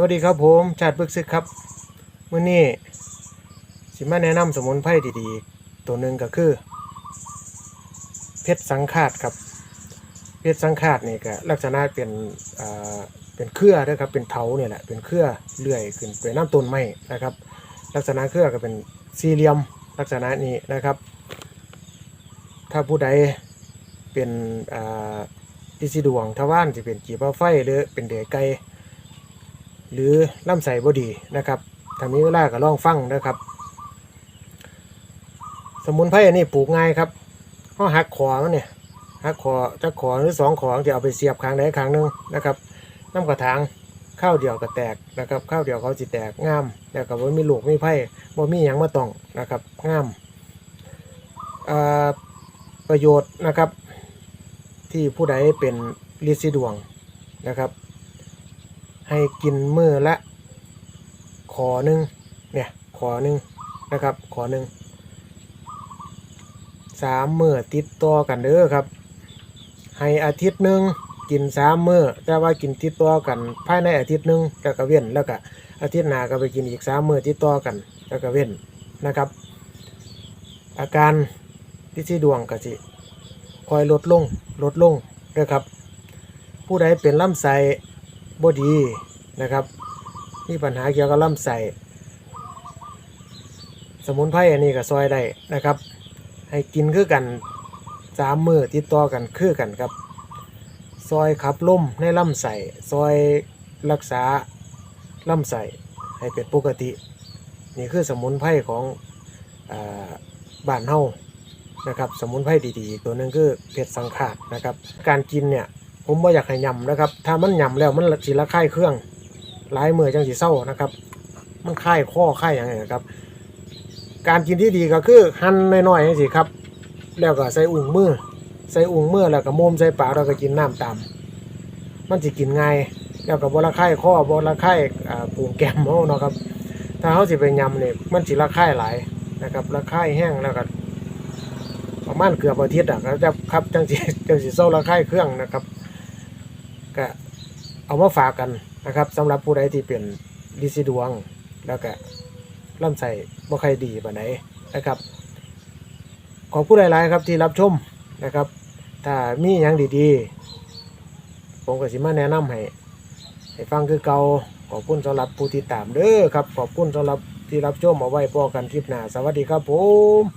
วัสดีครับผมชาติปึกซึกครับมื้อนี้สิมาแนะนำสมุนไพรดีๆ ตัวหนึ่งก็คือ เพชรสังขาดครับ เพชรสังขาดนี่ก็ลักษณะเป็นอ่าเป็นเครือเด้อครับเป็นเถาเนี่ยแหละเป็นเครือเลื่อยขึ้นไปน้ำต้นไม้นะครับ ลักษณะเครือก็เป็นสี่เหลี่ยมลักษณะนี้นะครับ ถ้าผู้ใดเป็นอ่าอิสิดวงทว่านที่เป็นกีบไฟหรือเป็นเดือยไก่ หรือลำไส้บดีนะครับถ้ามีเวลาก็ลองฟังนะครับ สมุนไพรอันนี้ปลูกง่ายครับเขาหักขอมันเนี่ยหักขอจะขอหรือสองขอจะเอาไปเสียบครั้งใดครั้งหนึ่งนะครับน้ำกระถางข้าวเดียวก็แตกนะครับข้าวเดียวเขาจะแตกงามแล้วก็บ่มีลูกมีไผ่บ่มีหยังมาต้องนะครับงามประโยชน์นะครับที่ผู้ใดเป็นลิซิดวงนะครับ ให้กินมือละ ขอหนึ่งเนี่ยขอหนึ่งนะครับ ขอหนึ่งสามมือติดต่อกันเด้อครับ ให้อาทิตย์หนึ่งกินสามมือแต่ว่ากินติดต่อกันภายในอาทิตย์หนึ่งแล้วก็เว้นแล้วก็อาทิตย์หน้าก็ไปกินอีกสามมือติดต่อกันแล้วก็เว้นนะครับ อาการที่ที่ดวงก็สิคอยลดลงลดลงนะครับ ผู้ใดเป็นลำไส้ บดีนะครับ มีปัญหาเกี่ยวกับลำไส้สมุนไพรอันนี้ก็ซอยได้นะครับ ให้กินคือกันสามมือติดต่อกันคือกันครับ ซอยขับลมในลำไส้ซอยรักษาลำไส้ให้เป็นปกติ นี่คือสมุนไพรของอบ้านเฮานะครับ สมุนไพรดีๆ ตัวนึงคือเพชรสังขาดนะครับ การกินเนี่ย ผมบ่อยากให้ยำนะครับ ถ้ามันยำแล้วมันสิละค่ายเครื่องหลายมือจังสิเศร้านะครับ มันค่ายข้อค่ายอย่างไรครับ การกินที่ดีก็คือหั่นน้อยๆสิครับ แล้วก็ใส่อุ่งมือใส่อุ่งมือแล้วก็โมมใส่ปากแล้วก็กินน้ำตามมันสิกินง่ายแล้วก็บละค่ายข้อบละค่ายอ่ปูงแกมเนาะครับ ถ้าเฮาสิไปยำเนี่ยมันสิละค่ายหลายนะครับละค่ายแห้งแล้วก็ประมาณเกือบอาทิตย์อะก็จะครับจังสิจังสิเศร้าละค่ายเครื่องนะครับ ก็เอามาฝากกันนะครับสำหรับผู้ใดที่เป็นลิซิดวง แล้วก็ล่ำไส้บ่ค่อยดีปานไหนนะครับ ขอบคุณหลายๆครับที่รับชมนะครับ ถ้ามีอย่างดีๆ ผมก็สิมาแนะนำให้ให้ฟังคือเก่าขอบคุณสำหรับผู้ติดตามเด้อครับ ขอบคุณสำหรับที่รับชมเอาไว้พอกันคลิปหน้า สวัสดีครับผม